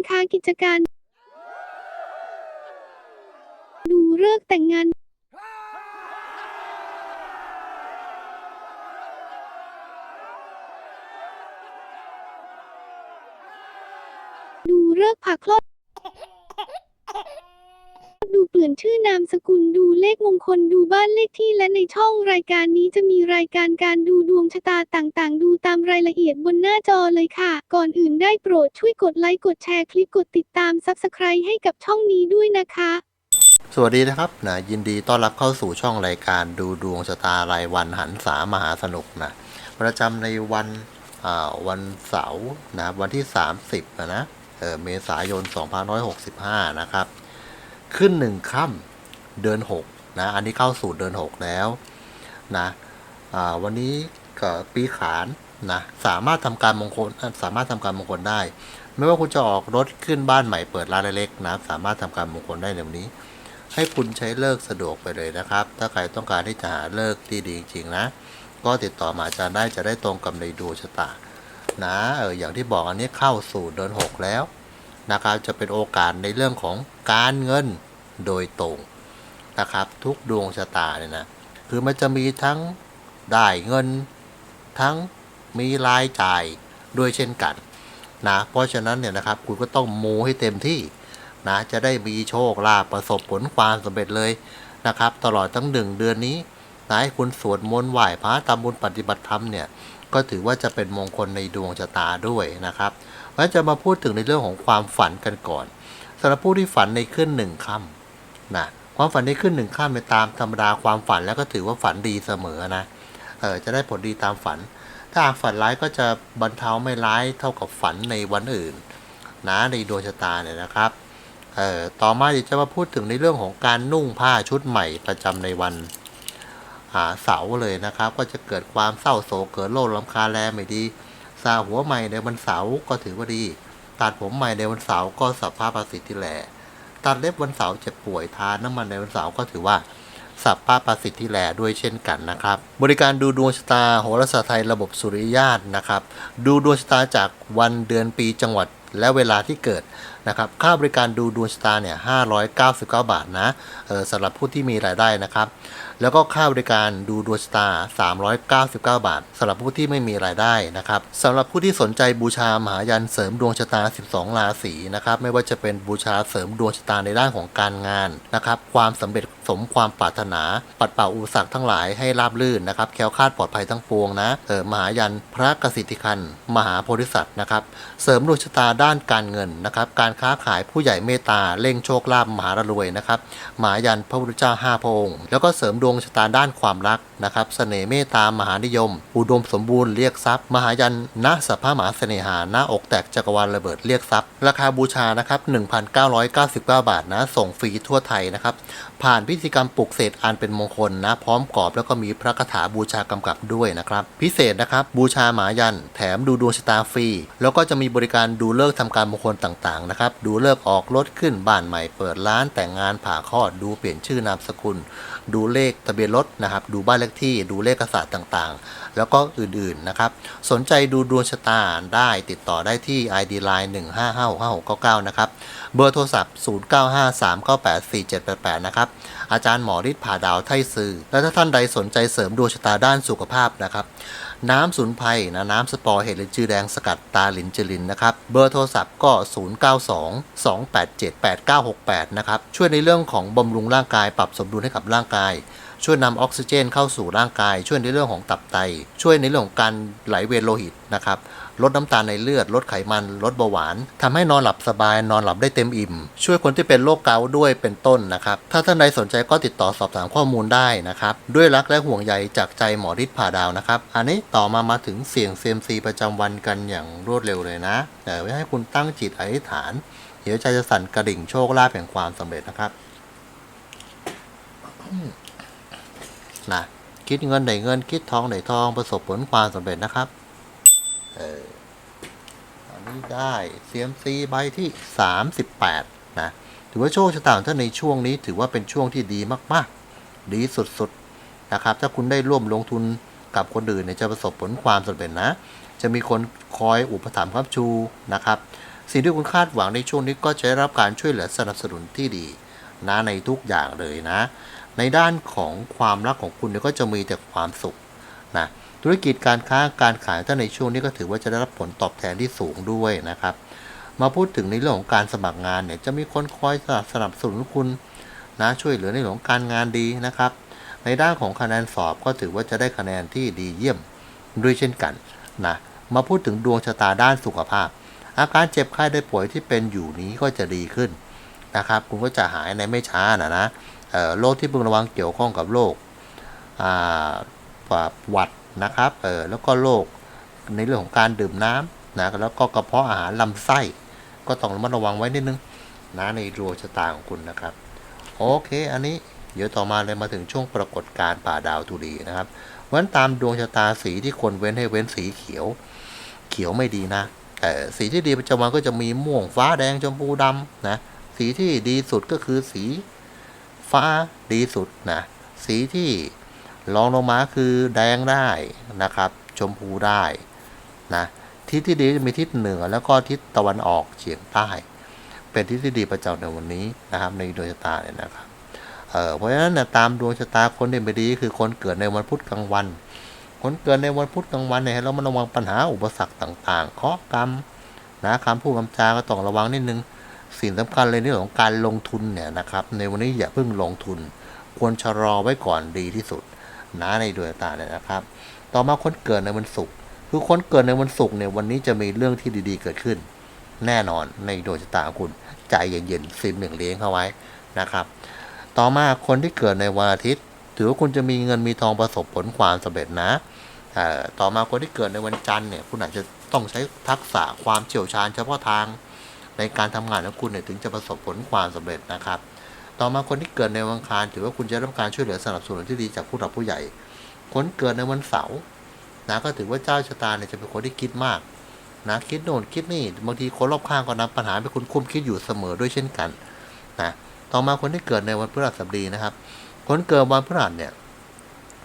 การค้ากิจการ ดูเลิกแต่งงาน ดูเลิกผ่าคลอด ลี่ยนชื่อนามสกุลดูเลขมงคลดูบ้านเลขที่และในช่องรายการนี้จะมีรายการการดูดวงชะตาต่างๆ ดูตามรายละเอียดบนหน้าจอเลยค่ะ ก่อนอื่นได้โปรดช่วยกดไลค์กดแชร์คลิปกดติดตาม Subscribe ให้กับช่องนี้ด้วยนะคะ สวัสดีนะครับนะยินดีต้อนรับเข้าสู่ช่องรายการดูดวงชะตารายวันหันษามหาสนุกนะประจำในวันอ่าวันเสาร์นะวันที่ 30นะนะเออเมษายน 2565 นะครับ ขึ้นหนึ่งค่ำเดือน6นะ อันนี้เข้าสู่เดือน6แล้วนะวันนี้ก็ปีขานนะสามารถทำการมงคลสามารถทำการมงคลได้ ไม่ว่าคุณจะออกรถขึ้นบ้านใหม่เปิดร้านเล็กๆนะสามารถทำการมงคลได้ในวันนี้ ให้คุณใช้เลิกสะดวกไปเลยนะครับ ถ้าใครต้องการที่จะหาเลิกที่ดีจริงๆนะ ก็ติดต่อมาอาจารย์ได้จะได้ตรงกับในดวงชะตานะเอออย่างที่บอกอันนี้เข้าสู่เดือน6แล้ว นะครับ จะเป็นโอกาสในเรื่องของการเงินโดยตรงนะครับ ทุกดวงชะตาเนี่ยนะคือมันจะมีทั้งได้เงิน ทั้งมีรายจ่ายด้วยเช่นกันนะเพราะฉะนั้นเนี่ยนะครับคุณก็ต้องมูให้เต็มที่นะจะได้มีโชคลาภประสบผลความสำเร็จเลยนะครับ ตลอดทั้งหนึ่งเดือนนี้นะให้คุณสวดมนต์ไหว้พระทำบุญปฏิบัติธรรมเนี่ยก็ถือว่าจะเป็นมงคลในดวงชะตาด้วยนะครับ เราจะมาพูดถึงในเรื่องของความฝันกันก่อนสำหรับผู้ที่ฝันในขึ้นหนึ่งค่ำนะความฝันในขึ้นหนึ่งค่ำในตามธรรมดาความฝันแล้วก็ถือว่าฝันดีเสมอนะเออจะได้ผลดีตามฝัน ถ้าฝันร้ายก็จะบรรเทาไม่ร้ายเท่ากับฝันในวันอื่นนะในดวงชะตาเนี่ยนะครับเอ่อต่อมาเดี๋ยวจะมาพูดถึงในเรื่องของการนุ่งผ้าชุดใหม่ประจำในวันอ่าเสาร์เลยนะครับ ก็จะเกิดความเศร้าโศกเกิดโรคลำคาแลไม่ดี สาหัวใหม่ในวันเสาร์ก็ถือว่าดี ตัดผมใหม่ในวันเสาร์ก็สัพพะประสิทธิแหลตัดเล็บวันเสาร์เจ็บป่วยทานน้ำมันในวันเสาร์ก็ถือว่าสัพพะประสิทธิแหลด้วยเช่นกันนะครับ บริการดูดวงชะตาโหราศาสตร์ไทยระบบสุริยาตนะครับ ดูดวงชะตาจากวันเดือนปีจังหวัด และเวลาที่เกิดนะครับค่าบริการดูดวงชะตาเนี่ย599 บาทนะเออสำหรับผู้ที่มีรายได้นะครับ แล้วก็ค่าบริการดูดวงชะตา 399 บาทสำหรับผู้ที่ไม่มีรายได้นะครับสำหรับผู้ที่สนใจบูชามหายันเสริมดวงชะตา 12 ราศีนะครับไม่ว่าจะเป็นบูชาเสริมดวงชะตาในด้านของการงานนะครับความสำเร็จสมความปรารถนา ปัดเป่าอุปสรรคทั้งหลายให้ราบรื่นนะครับแคล้วคลาดปลอดภัยทั้งปวงนะเออมหายันพระกสิทธิคันมหาโพธิสัตว์นะครับเสริมดวงชะตาด้านการเงินนะครับ การค้าขายผู้ใหญ่เมตตาเร่งโชคลาภมหารวยนะครับมหายันพระพุทธเจ้าห้าพระองค์ แล้วก็เสริมดวงชะตาด้านความรักนะครับเสน่ห์เมตตามหานิยม อุดมสมบูรณ์เรียกทรัพย์ มหายันณสัพพะมหาเสน่หาหน้าอกแตกจักรวาลระเบิดเรียกทรัพย์ ราคาบูชานะครับ1,999 บาทนะส่งฟรีทั่วไทยนะครับผ่านพิธีกรรมปลุกเสกอันเป็นมงคลนะ พร้อมกรอบแล้วก็มีพระคาถาบูชากำกับด้วยนะครับ พิเศษนะครับบูชาหมายัน แถมดูดวงชะตาฟรีแล้วก็จะมีบริการดูเลิกษ์ทำการมงคลต่างๆนะครับ ดูเลิกออกรถขึ้นบ้านใหม่เปิดร้านแต่งงานผ่าคลอดดูเปลี่ยนชื่อนามสกุล ดูเลขทะเบียนรถนะครับ ดูบ้านเลขที่ดูเลขกษัตริย์ต่างๆ แล้วก็อื่นๆนะครับ สนใจดูดวงชะตาได้ติดต่อได้ที่ ID Line 1555699 นะครับ เบอร์โทรศัพท์ 0953984788 นะครับ อาจารย์หมอฤทธิ์ผ่าดาวไทยซือและถ้าท่านใดสนใจเสริมดวงชะตาด้านสุขภาพนะครับ น้ำสูนไพรนะน้ำสปอร์เห็ดหลินจือแดงสกัดตาหลินจือลินนะครับ เบอร์โทรศัพท์ก็ 0922878968 นะครับ ช่วยในเรื่องของบำรุงร่างกาย ปรับสมดุลให้กับร่างกาย ช่วยนำออกซิเจนเข้าสู่ร่างกาย ช่วยในเรื่องของตับไต ช่วยในเรื่องของการไหลเวียนโลหิตนะครับ ลดน้ำตาลในเลือด ลดไขมัน ลดเบาหวานทำให้นอนหลับสบาย นอนหลับได้เต็มอิ่ม ช่วยคนที่เป็นโรคเกาต์ด้วยเป็นต้นนะครับ ถ้าท่านใดสนใจก็ติดต่อสอบถามข้อมูลได้นะครับ ด้วยรักและห่วงใยจากใจหมอฤทธิ์ผ่าดาวนะครับ อันนี้ต่อมามาถึงเสี่ยงเซียมซีประจำวันกันอย่างรวดเร็วเลยนะ แต่ไว้ให้คุณตั้งจิตอธิษฐาน เดี๋ยวใจจะสั่นกระดิ่งโชคลาภแห่งความสำเร็จนะครับนะคิดเงินได้เงินคิดทองได้ทองประสบผลความสำเร็จนะครับ เอออันนี้ได้ CMC ใบที่ 38 นะ ถือว่าโชคชะตาของท่านในช่วงนี้ ถือว่าเป็นช่วงที่ดีมาก ๆ ดีสุด ๆ นะครับ ถ้าคุณได้ร่วมลงทุนกับคนอื่นเนี่ยจะประสบผลความสำเร็จนะ จะมีคนคอยอุปถัมภ์ครับชูนะครับ สิ่งที่คุณคาดหวังในช่วงนี้ก็จะได้รับการช่วยเหลือสนับสนุนที่ดีนะในทุกอย่างเลยนะ ในด้านของความรักของคุณเนี่ยก็จะมีแต่ความสุขนะ ธุรกิจการค้าการขายถ้าในช่วงนี้ก็ถือว่าจะได้รับผลตอบแทนที่สูงด้วยนะครับ มาพูดถึงในเรื่องของการสมัครงานเนี่ยจะมีคนคอยสนับสนุนคุณนะช่วยเหลือในเรื่องของการงานดีนะครับ ในด้านของคะแนนสอบก็ถือว่าจะได้คะแนนที่ดีเยี่ยมด้วยเช่นกันนะมาพูดถึงดวงชะตาด้านสุขภาพ อาการเจ็บไข้ได้ป่วยที่เป็นอยู่นี้ก็จะดีขึ้นนะครับ คุณก็จะหายในไม่ช้านะนะโรคที่พึงระวังเกี่ยวข้องกับโรคหวัด นะครับเออแล้วก็โรคในเรื่องของการดื่มน้ำนะแล้วก็กระเพาะอาหารลำไส้ ก็ต้องระมัดระวังไว้นิดนึงนะในดวงชะตาของคุณนะครับ โอเค อันนี้เดี๋ยวต่อมาเลยมาถึงช่วงปรากฏการ์ป่าดาวทุดีนะครับเพราะฉะนั้นตามดวงชะตาสีที่ควรเว้นให้เว้นสีเขียว เขียวไม่ดีนะ แต่สีที่ดีประจำวันก็จะมีม่วงฟ้าแดงชมพูดำนะสีที่ดีสุดก็คือสีฟ้าดีสุดนะสีที่ รองลงมาคือแดงได้นะครับ ชมพูได้นะทิศที่ดีจะมีทิศเหนือแล้วก็ทิศตะวันออกเฉียงใต้ เป็นทิศที่ดีประจำในวันนี้นะครับ ในดวงชะตาเนี่ยนะครับเเพราะฉะนั้นนะตามดวงชะตาคนเด่นไปดีคือคนเกิดในวันพุธกลางวัน คนเกิดในวันพุธกลางวันเนี่ยเรามาระวังปัญหาอุปสรรคต่างๆเคาะกรรมนะคำพูดคำจาก็ต้องระวังนิดนึงสิ่งสำคัญเลยนเรื่องของการลงทุนเนี่ยนะครับ ในวันนี้อย่าเพิ่งลงทุน ควรชะลอไว้ก่อนดีที่สุด นะในดวงตาเนี่ยนะครับ ต่อมาคนเกิดในวันศุกร์คือคนเกิดในวันศุกร์เนี่ยวันนี้จะมีเรื่องที่ดีๆ เกิดขึ้น แน่นอนในดวงชะตาคุณใจเย็นๆซิมหนึ่งเลี้ยงเข้าไว้นะครับ ต่อมาคนที่เกิดในวันอาทิตย์ ถือว่าคุณจะมีเงินมีทองประสบผลความสำเร็จนะต่อมาคนที่เกิดในวันจันทร์เนี่ยคุณอาจจะต้องใช้ทักษะความเชี่ยวชาญเฉพาะทางในการทำงานของคุณเนี่ยถึงจะประสบผลความสำเร็จนะครับ ต่อมาคนที่เกิดในวันอังคารถือว่าคุณจะได้รับการช่วยเหลือสนับสนุนที่ดีจากผู้หลักผู้ใหญ่ คนเกิดในวันเสาร์นะก็ถือว่าเจ้าชะตาเนี่ยจะเป็นคนที่คิดมากนะคิดโน่นคิดนี่บางทีคนรอบข้างก็นำปัญหาไปคุณคุ้มคิดอยู่เสมอด้วยเช่นกันนะต่อมาคนที่เกิดในวันพฤหัสบดีนะครับ คนเกิดวันพฤหัสเนี่ย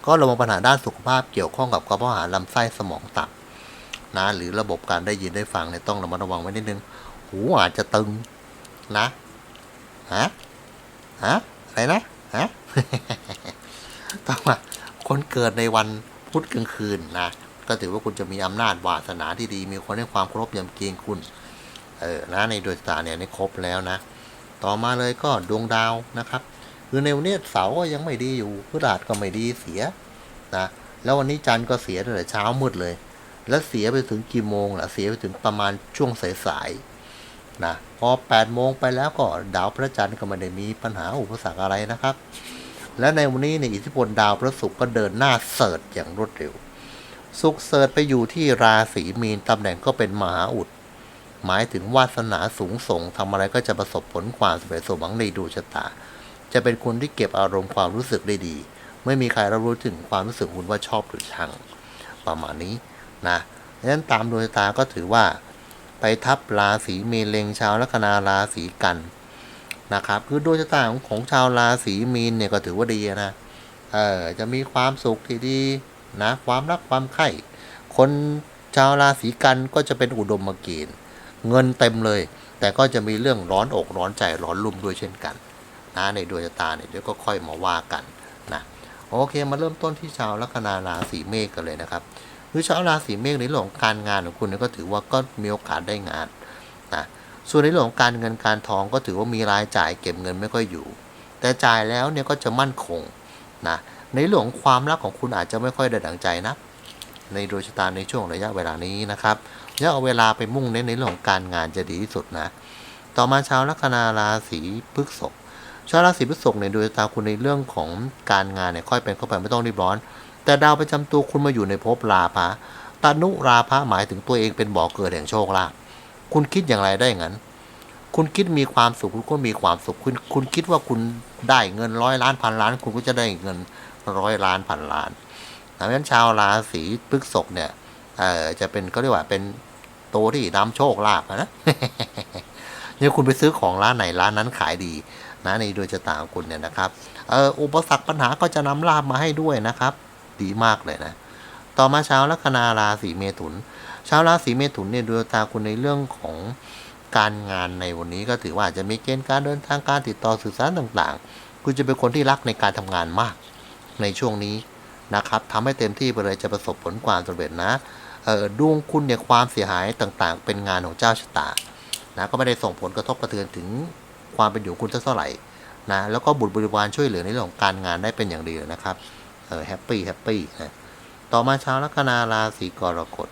ก็ระวังปัญหาด้านสุขภาพเกี่ยวข้องกับกระเพาะอาหารลำไส้สมองตับนะหรือระบบการได้ยินได้ฟังเนี่ยต้องระมัดระวังไว้นิดนึง หูอาจจะตึงนะฮะ ฮะอะไรนะฮะต่อมาคนเกิดในวันพุธกลางคืนนะก็ถือว่าคุณจะมีอำนาจวาสนาที่ดี มีคนให้ความเคารพยำเกรงคุณเออนะในดวงตาเนี่ยนี่ครบแล้วนะ ต่อมาเลยก็ดวงดาวนะครับ คือในวันนี้เสาก็ยังไม่ดีอยู่พฤหัสก็ไม่ดีเสียนะแล้ววันนี้จันทร์ก็เสียตั้งแต่เช้ามืดเลย แล้วเสียไปถึงกี่โมงล่ะเสียไปถึงประมาณช่วงสายๆ นะพอ8โมงไปแล้วก็ดาวพระจันทร์ก็ไม่ได้มีปัญหาอุปสรรคอะไรนะครับ และในวันนี้ในอิทธิพลดาวพระศุกร์ก็เดินหน้าเสิร์ชอย่างรวดเร็วสุกร์เสิร์ชไปอยู่ที่ราศีมีนตำแหน่งก็เป็นมหาอุด หมายถึงวาสนาสูงส่งทำอะไรก็จะประสบผลความสำเร็จสมหวังในดวงชะตา จะเป็นคนที่เก็บอารมณ์ความรู้สึกได้ดี ไม่มีใครรับรู้ถึงความรู้สึกคุณว่าชอบหรือชัง ประมาณนี้นะดังนั้นตามดวงชะตาก็ถือว่า ไปทับราศีเมีนเลงชาวลัคนาราศีกันนะครับคือดวงชะตาของของชาวราศีมีนเนี่ยก็ถือว่าดีนะเออจะมีความสุขที่ดีนะความรักความใคร่คนชาวราศีกันก็จะเป็นอุดมเกณฑ์เงินเต็มเลย แต่ก็จะมีเรื่องร้อนอกร้อนใจร้อนรุ่มด้วยเช่นกันนะในดวงชะตาเนี่ยเดี๋ยวก็ค่อยมาว่ากันนะโอเคมาเริ่มต้นที่ชาวลัคนาราศีเมษกันเลยนะครับ คือชาวราศีเมษในเรื่องของการงานของคุณเนี่ยก็ถือว่าก็มีโอกาสได้งานนะส่วนในเรื่องของการเงินการทองก็ถือว่ามีรายจ่ายเก็บเงินไม่ค่อยอยู่ แต่จ่ายแล้วเนี่ยก็จะมั่นคงนะในเรื่องของความรักของคุณอาจจะไม่ค่อยได้ดังใจนะในดวงชะตาในช่วงระยะเวลานี้นะครับอย่าเอาเวลาไปมุ่งเน้นในเรื่องของการงานจะดีที่สุดนะ ต่อมาชาวลัคนาราศีพฤษภชาวราศีพฤษภในยดวงชะตาคุณในเรื่องของการงานเนี่ยค่อยเป็นเข้าไปไม่ต้องรีบร้อน แต่ดาวประจำตัวคุณมาอยู่ในภพราพะตานุราพะหมายถึงตัวเองเป็นบ่อเกิดแห่งโชคลาภคุณคิดอย่างไรได้ย่างนั้น คุณคิดมีความสุขคุณก็มีความสุขคุณคุณคิดว่าคุณได้เงินร้อยล้านพันล้าน คุณก็จะได้เงินร้อยล้านพันล้านดังนั้นชาวราศีพฤษภเนี่ยเอ่อจะเป็นก็เรียกว่าเป็นตัวที่นำโชคลาภนะเนี่ยคุณไปซื้อของร้านไหนร้านนั้นขายดีนะในดวงชะตาของคุณเนี่ยนะครับเอ่ออุปสรรคปัญหาก็จะนำลาบมาให้ด้วยนะครับ ดีมากเลยนะ ต่อมาชาวลัคนาราศีเมถุน ชาวราศีเมถุนเนี่ยดวงตาคุณในเรื่องของการงานในวันนี้ก็ถือว่าอาจจะมีเกณฑ์การเดินทางการติดต่อสื่อสารต่างๆ คุณจะเป็นคนที่รักในการทำงานมาก ในช่วงนี้นะครับทำให้เต็มที่ไปเลยจะประสบผลความสำเร็จนะออดวงคุณเนี่ยความเสียหายต่างๆ เป็นงานของเจ้าชะตานะก็ไม่ได้ส่งผลกระทบกระเทือนถึงความเป็นอยู่คุณเท่าไหร่นะแล้วก็บุตรบริวารช่วยเหลือในเรื่องของการงานได้เป็นอย่างดีนะครับ เออแฮปปี้แฮปปี้นะต่อมาชาวลัคนาราศีกรกฎ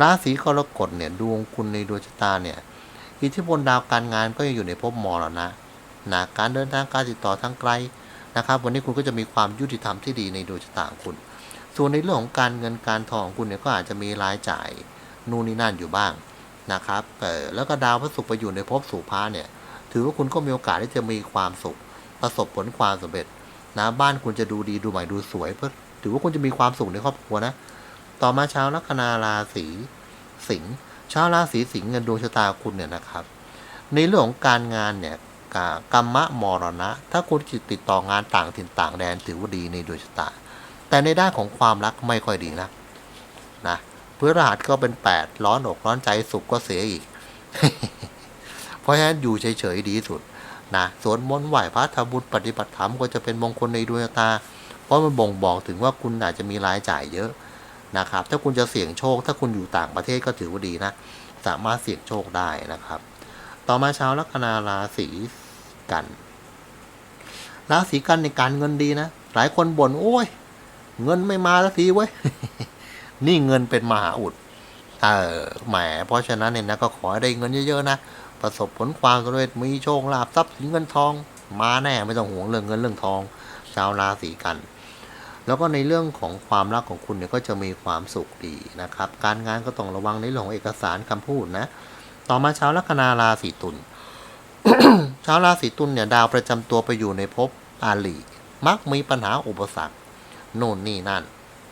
ราศีกรกฎเนี่ยดวงคุณในดวงชะตาเนี่ยอิทธิพลดาวการงานก็ยังอยู่ในภพมรณะนะการเดินทางการติดต่อทางไกลนะครับ วันนี้คุณก็จะมีความยุติธรรมที่ดีในดวงชะตาของคุณ ส่วนในเรื่องของการเงินการทองของคุณเนี่ยก็อาจจะมีรายจ่ายนู่นนี่นั่นอยู่บ้างนะครับเออแล้วก็ดาวพระศุกร์ไปอยู่ในภพสุภาเนี่ย ถือว่าคุณก็มีโอกาสที่จะมีความสุข ประสบผลความสำเร็จ นะบ้านคุณจะดูดีดูใหม่ดูสวย เพื่อถือว่าคุณจะมีความสุขในครอบครัวนะ ต่อมาชาวลัคนาราศีสิงห์ชาวราศีสิงห์เงินดวงชะตาคุณเนี่ยนะครับ ในเรื่องของการงานเนี่ยกากรรมะมรณะ ถ้าคุณจิตติดต่องานต่างถิ่นต่างแดนถือว่าดีในดวงชะตา แต่ในด้านของความรักไม่ค่อยดีนะนะเพฤหัสก็เป็นแปดร้อนอกร้อนใจสุขก็เสียอีก เพราะฉะนั้นอยู่เฉยๆดีที่สุด นะสวดมนต์ไหว้พระทำบุญปฏิบัติธรรมก็จะเป็นมงคลในดวงตา เพราะมันบ่งบอกถึงว่าคุณอาจจะมีรายจ่ายเยอะนะครับ ถ้าคุณจะเสี่ยงโชค ถ้าคุณอยู่ต่างประเทศก็ถือว่าดีนะ สามารถเสี่ยงโชคได้นะครับ ต่อมาชาวลัคนาราศีกันราศีกันในการเงินดีนะ หลายคนบ่นโอ้ย เงินไม่มาสักทีเว้ย นี่เงินเป็นมหาอุดเออแหมเพราะฉะนั้นเนี่ยนะก็ขอให้ได้เงินเยอะๆนะ ประสบผลความสำเร็จมีโชคลาภทรัพย์สินเงินทอง มาแน่ไม่ต้องห่วงเรื่องเงินเรื่องทอง ชาวราศีกัน แล้วก็ในเรื่องของความรักของคุณเนี่ยก็จะมีความสุขดีนะครับ การงานก็ต้องระวังในเรื่องของเอกสารคำพูดนะ ต่อมาชาวลัคนาราศีตุลชาวราศีตุลเนี่ยดาวประจำตัวไปอยู่ในภพอาลีมักมีปัญหาอุปสรรคโน่นนี่นั่น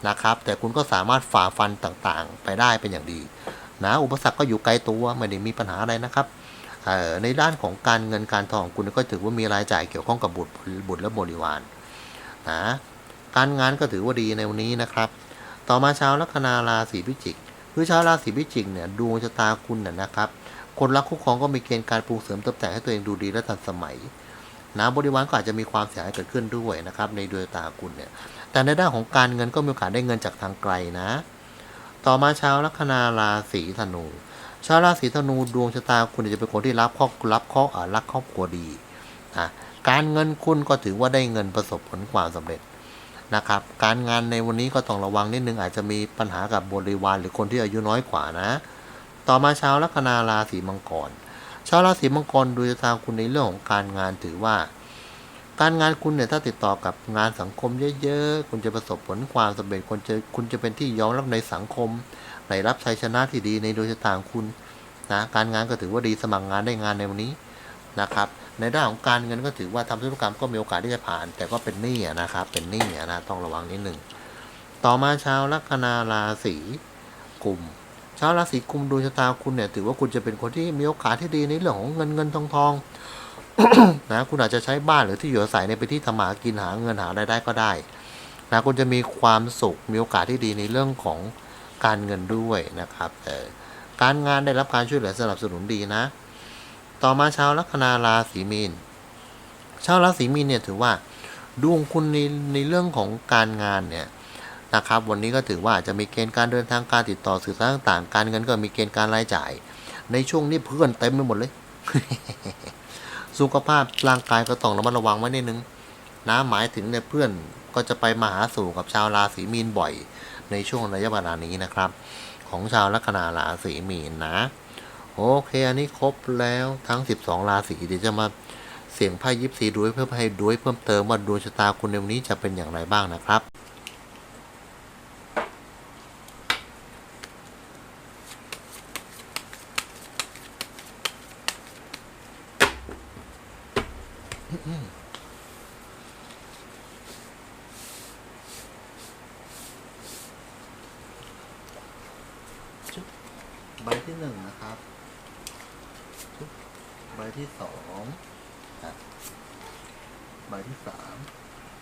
นะครับ แต่คุณก็สามารถฝ่าฟันต่างๆ ไปได้เป็นอย่างดีนะอุปสรรคก็อยู่ไกลตัวไม่ได้มีปัญหาอะไรนะครับ ในด้านของการเงินการทองคุณก็ถือว่ามีรายจ่ายเกี่ยวข้องกับบุตรบุตรและบริวารนะการงานก็ถือว่าดีในวันนี้นะครับ ต่อมาชาวลัคนาราศีพิจิก คือชาวราศีพิจิกเนี่ยดวงชะตาคุณเนี่ยนะครับ คนรักคู่ครองก็มีเกณฑ์การปรุงเสริมเติมแต่งให้ตัวเองดูดีและทันสมัยนะบริวารก็อาจจะมีความเสียหายเกิดขึ้นด้วยนะครับ ในดวงชะตาคุณเนี่ย แต่ในด้านของการเงินก็มีโอกาสได้เงินจากทางไกลนะ ต่อมาชาวลัคนาราศีธนู ชาวราศีธนูดวงชะตาคุณจะเป็นคนที่รับครอบรับครอบรักครอบครัวดีนะการเงินคุณก็ถือว่าได้เงินประสบผลความสำเร็จนะครับ การงานในวันนี้ก็ต้องระวังนิดนึงอาจจะมีปัญหากับบริวารหรือคนที่อายุน้อยกว่านะ ต่อมาชาวลัคนาราศีมังกรชาวราศีมังกรดวงชะตาคุณในเรื่องของการงานถือว่า การงานคุณเนี่ยถ้าติดต่อกับงานสังคมเยอะๆคุณจะประสบผลความสำเร็จคุณจะคุณจะเป็นที่ยอมรับในสังคม ได้รับชัยชนะที่ดีในดวงชะตาของคุณนะการงานก็ถือว่าดีสมัครงานได้งานในวันนี้นะครับ ในด้านของการเงินก็ถือว่าทำธุรกรรมก็มีโอกาสที่จะผ่าน แต่ก็เป็นหนี้นะครับ เป็นหนี้นะต้องระวังนิดหนึ่งต่อมาชาวลัคนาราศีกุมชาวราศีกุมดวงชะตาคุณเนี่ยถือว่าคุณจะเป็นคนที่มีโอกาสที่ดีในเรื่องของเงินเงินทองทองนะคุณอาจจะใช้บ้านหรือที่อยู่อาศัยในไปที่ทำมาหากินหาเงินหารายได้ก็ได้นะคุณจะมีความสุขมีโอกาสที่ดีในเรื่องของ การเงินด้วยนะครับแต่การงานได้รับการช่วยเหลือสนับสนุนดีนะ ต่อมาชาวลัคนาราศีมีนชาวราศีมีนเนี่ยถือว่าดวงคุณในในเรื่องของการงานเนี่ยนะครับ วันนี้ก็ถือว่าจะมีเกณฑ์การเดินทางการติดต่อสื่อสารต่างๆ การเงินก็มีเกณฑ์การรายจ่าย ในช่วงนี้เพื่อนเต็มไปหมดเลย สุขภาพร่างกายก็ต้องระมัดระวังไว้นิดนึงนะหมายถึงเนี่ยเพื่อนก็จะไปมาหาสู่กับชาวราศีมีนบ่อย ในช่วงระยะเวลานี้นะครับ ของชาวลัคนาราศีมีนนะโอเคอันนี้ครบแล้วทั้ง 12 ราศีเดี๋ยวจะมาเสี่ยงไพ่ยิปซีด้วยเพื่อให้ด้วยเพิ่มเติมว่าดวงชะตาคุณในวันนี้จะเป็นอย่างไรบ้างนะครับ ใบที่หนึ่งนะครับ ใบที่สองอะใบที่สาม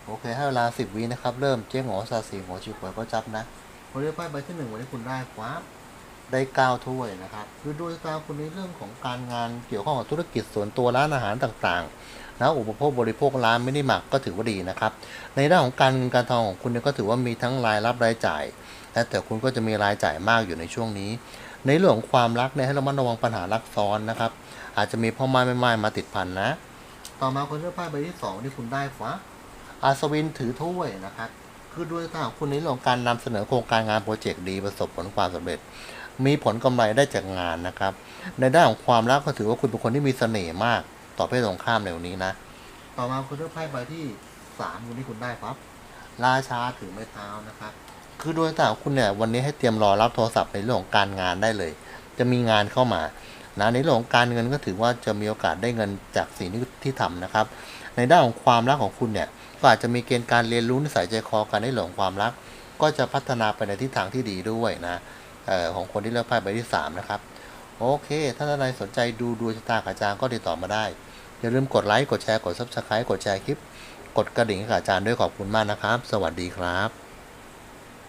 โอเค ให้เวลาสิบวินะครับ เริ่มเจ๊งหงอซาสีหงอชิบหวยก็จับนะคนเรียกไพ่ใบที่หนึ่งวันนี้คุณได้คว้าได้เก้าถ้วยนะครับคือดวงชะตาคุณในเรื่องของการงานเกี่ยวข้องกับธุรกิจส่วนตัวร้านอาหารต่างๆนะอุปโภคบริโภคร้านไม่ได้หมักก็ถือว่าดีนะครับ ในด้านของการเงินการทองของคุณเนี่ยก็ถือว่ามีทั้งรายรับรายจ่ายและแต่คุณก็จะมีรายจ่ายมากอยู่ในช่วงนี้ ในเรื่องของความรักเนี่ยให้เรามัดระวังปัญหารักซ้อนนะครับ อาจจะมีพ่อไม้แม่ไม้มาติดพันนะ ต่อมาคนเลือกไพ่ใบที่สองที่คุณได้ฟ้าอาสวินถือถ้วยนะครับ คือด้วยทางของคุณในเรื่องของการนำเสนอโครงการงานโปรเจกต์ดีประสบผลความสำเร็จ มีผลกำไรได้จากงานนะครับ ในด้านของความรักก็ถือว่าคุณเป็นคนที่มีเสน่ห์มาก ต่อเพศตรงข้ามในวันนี้นะ ต่อมาคุณเลือกไพ่ใบที่สามวันนี้คุณได้ครับราชาถือไม้เท้านะครับ คือโดยต่างคุณเนี่ยวันนี้ให้เตรียมรอรับโทรศัพท์ในเรื่องของการงานได้เลย จะมีงานเข้ามานะในเรื่องของการเงินก็ถือว่าจะมีโอกาสได้เงินจากสิ่งที่ที่ทำนะครับ ในด้านของความรักของคุณเนี่ยก็อาจจะมีเกณฑ์การเรียนรู้นิสัยใจคอกันในเรื่องของความรัก ก็จะพัฒนาไปในทิศทางที่ดีด้วยนะออของคนที่เลือกไพ่ใบที่สามนะครับโอเคถ้าท่านใดสนใจดูดวงชะตาอาจารย์ก็ติดต่อมาได้อย่าลืมกดไลค์กดแชร์กดซับสไครต์กดแชร์คลิป กดกระดิ่งให้กับอาจารย์ด้วยขอบคุณมากนะครับ สวัสดีครับ